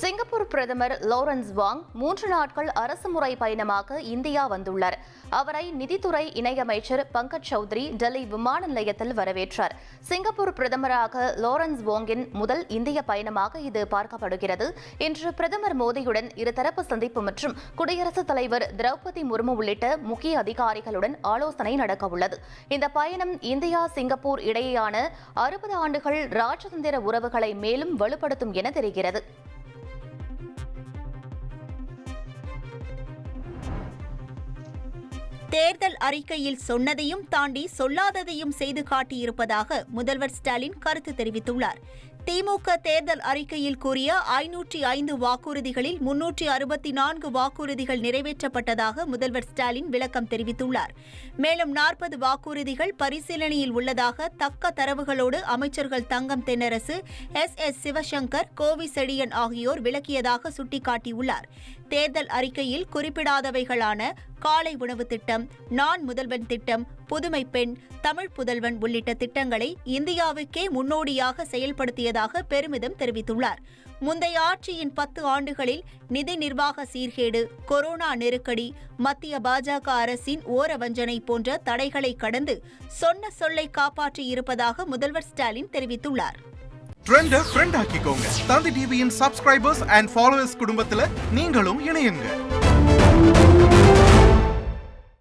Singapore பிரதமர் Lawrence வாங் மூன்று நாட்கள் அரசுமுறை பயணமாக இந்தியா வந்துள்ளார். அவரை நிதித்துறை இணையமைச்சர் பங்கஜ் சௌத்ரி டெல்லி விமான நிலையத்தில் வரவேற்றார். சிங்கப்பூர் பிரதமராக லோரன்ஸ் வாங்கின் முதல் இந்திய பயணமாக இது பார்க்கப்படுகிறது. இன்று பிரதமர் மோடியுடன் இருதரப்பு சந்திப்பு மற்றும் குடியரசுத் தலைவர் திரௌபதி முர்மு உள்ளிட்ட முக்கிய அதிகாரிகளுடன் ஆலோசனை நடக்கவுள்ளது இந்த பயணம் இந்தியா சிங்கப்பூர் இடையேயான அறுபது ஆண்டுகள் ராஜதந்திர உறவுகளை மேலும் வலுப்படுத்தும் என தெரிகிறது. தேர்தல் அறிக்கையில் சொன்னதையும் தாண்டி சொல்லாததையும் செய்து காட்டியிருப்பதாக முதல்வர் ஸ்டாலின் கருத்து தெரிவித்துள்ளார். திமுக தேர்தல் அறிக்கையில் கூறிய ஐநூற்றி ஐந்து வாக்குறுதிகளில் முன்னூற்றி அறுபத்தி நான்கு வாக்குறுதிகள் நிறைவேற்றப்பட்டதாக முதல்வர் ஸ்டாலின் விளக்கம் தெரிவித்துள்ளார். மேலும் நாற்பது வாக்குறுதிகள் பரிசீலனையில் உள்ளதாக தக்க தரவுகளோடு அமைச்சர்கள் தங்கம் தென்னரசு எஸ். எஸ். சிவசங்கர் கோவி செடியன் ஆகியோர் விளக்கியதாக சுட்டிக்காட்டியுள்ளார். தேர்தல் அறிக்கையில் குறிப்பிடாதவைகளான காலை உணவு திட்டம் நான் முதல்வன் திட்டம் புதுமை பெண் தமிழ் புதல்வன் உள்ளிட்ட திட்டங்களை இந்தியாவுக்கே முன்னோடியாக செயல்படுத்தியதாக பெருமிதம் தெரிவித்துள்ளார். முந்தைய ஆட்சியின் பத்து ஆண்டுகளில் நிதி நிர்வாக சீர்கேடு கொரோனா நெருக்கடி மத்திய பாஜக அரசின் ஓர வஞ்சனை போன்ற தடைகளை கடந்து சொன்ன சொல்லை காப்பாற்றி இருப்பதாக முதல்வர் ஸ்டாலின் தெரிவித்துள்ளார். ட்ரெண்ட ஃப்ரெண்ட் ஆக்கிக்கோங்க. தந்தி டிவியின் சப்ஸ்கிரைபர்ஸ் அண்ட் ஃபாலோவர்ஸ் குடும்பத்தில் நீங்களும் இணையுங்க.